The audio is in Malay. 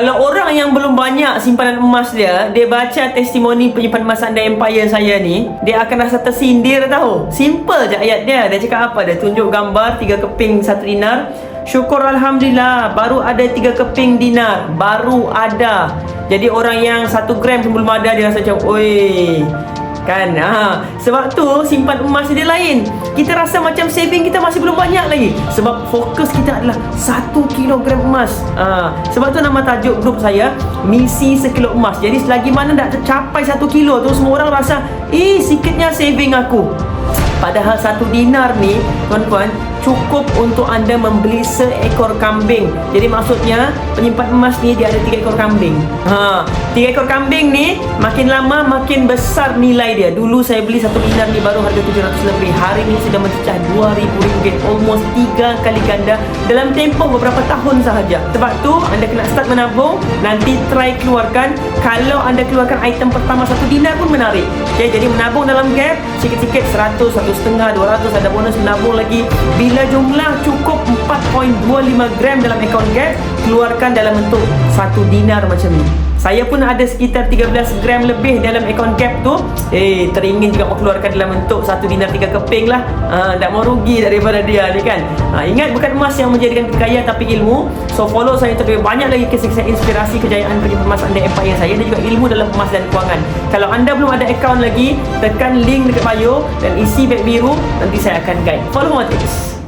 Kalau orang yang belum banyak simpanan emas dia, dia baca testimoni penyimpan emas anda Empire saya ni, dia akan rasa tersindir tahu. Simple je ayat dia. Dia cakap apa? Dia tunjuk gambar tiga keping satu dinar. Syukur Alhamdulillah, baru ada tiga keping dinar. Baru ada. Jadi orang yang satu gram sebelum ada, dia rasa macam, oi, Kan? Ha. Sebab tu simpan emas dia lain. Kita rasa macam saving kita masih belum banyak lagi. Sebab fokus kita adalah 1 kilogram emas. Ha. Sebab tu nama tajuk grup saya Misi sekilo emas. Jadi selagi mana tak tercapai 1 kilo tu Semua orang rasa Eh sikitnya saving aku Padahal satu dinar ni Tuan-tuan Cukup untuk anda membeli seekor kambing. Jadi maksudnya Penyimpan emas ni dia ada tiga ekor kambing. Ha, Tiga ekor kambing ni Makin lama makin besar nilai dia. Dulu saya beli satu dinar ni baru harga 700 lebih. Hari ni sudah mencecah RM2,000 Almost tiga kali ganda. Dalam tempoh beberapa tahun sahaja. Sebab tu anda kena start menabung Nanti try keluarkan. Kalau anda keluarkan item pertama satu dinar pun menarik okay, Jadi menabung dalam gap Sikit-sikit 100, 1.5, 200 Ada bonus menabung lagi. Bila jumlah cukup 4.25 gram dalam akaun gap Keluarkan dalam bentuk satu dinar macam ni saya pun ada sekitar 13 gram lebih dalam akaun gap tu. Eh teringin juga mau keluarkan dalam bentuk satu dinar tiga keping lah. Ha, Tak mau rugi daripada dia ni kan. Ha, Ingat bukan emas yang menjadikan kekayaan tapi ilmu. So follow saya untuk banyak lagi kisah-kisah inspirasi kejayaan penyimpan emas anda empire saya Dan juga ilmu dalam emas dan kewangan. Kalau anda belum ada akaun lagi Tekan link dekat bio Dan isi beg biru. Nanti saya akan guide. Follow tips